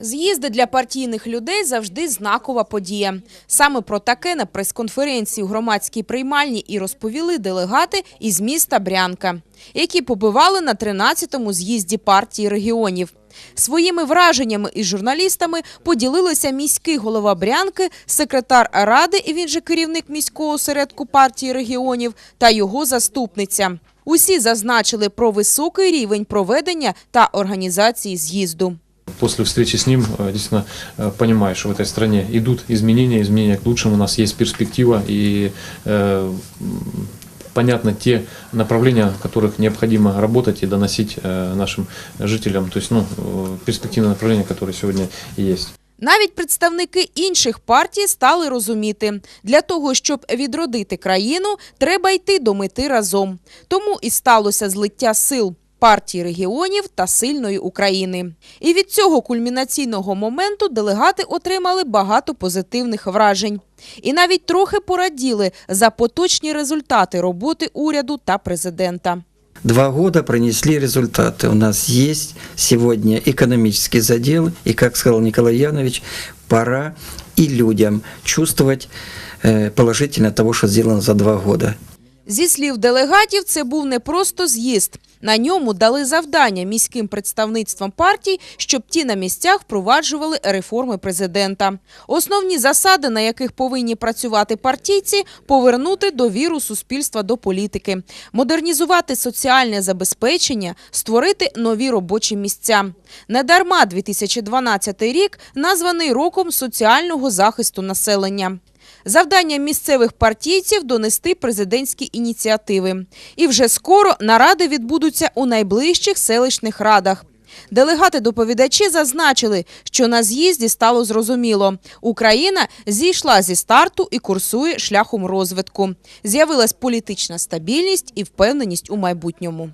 З'їзди для партійних людей завжди знакова подія. Саме про таке на прес-конференції у громадській приймальні і розповіли делегати із міста Брянка, які побивали на 13-му з'їзді партії регіонів. Своїми враженнями із журналістами поділилися міський голова Брянки, секретар ради, і він же керівник міського осередку партії регіонів та його заступниця. Усі зазначили про високий рівень проведення та організації з'їзду После встречи с ним э, действительно э, понимаешь, что в этой стране идут изменения, изменения к лучшему, у нас есть перспектива и э, м, понятно те направления, в которых необходимо работать и доносить э, нашим жителям, то есть ну, э, перспективные направления, которые сегодня есть. Навіть представники інших партій стали розуміти, для того, щоб відродити країну, треба йти до мети разом. Тому і сталося злиття сил партії регіонів та сильної України. І від цього кульмінаційного моменту делегати отримали багато позитивних вражень. І навіть трохи пораділи за поточні результати роботи уряду та президента. Два года принесли результаты. У нас есть сегодня экономический задел, и, как сказал Николай Янович, пора и людям чувствовать э, положительно того, что сделано за два года. Зі слів делегатів, це був не просто з'їзд. на ньому дали завдання міським представництвам партій, щоб ті на місцях впроваджували реформи президента. Основні засади, на яких повинні працювати партійці, повернути довіру суспільства до політики, модернізувати соціальне забезпечення, створити нові робочі місця. Недарма 2012 рік названий роком соціального захисту населення. Завдання місцевих партійців донести президентські ініціативи. І вже скоро наради відбудуться у найближчих селищних радах. Делегати-доповідачі зазначили, що на з'їзді стало зрозуміло, Україна зійшла зі старту і курсує шляхом розвитку. З'явилась політична стабільність і впевненість у майбутньому.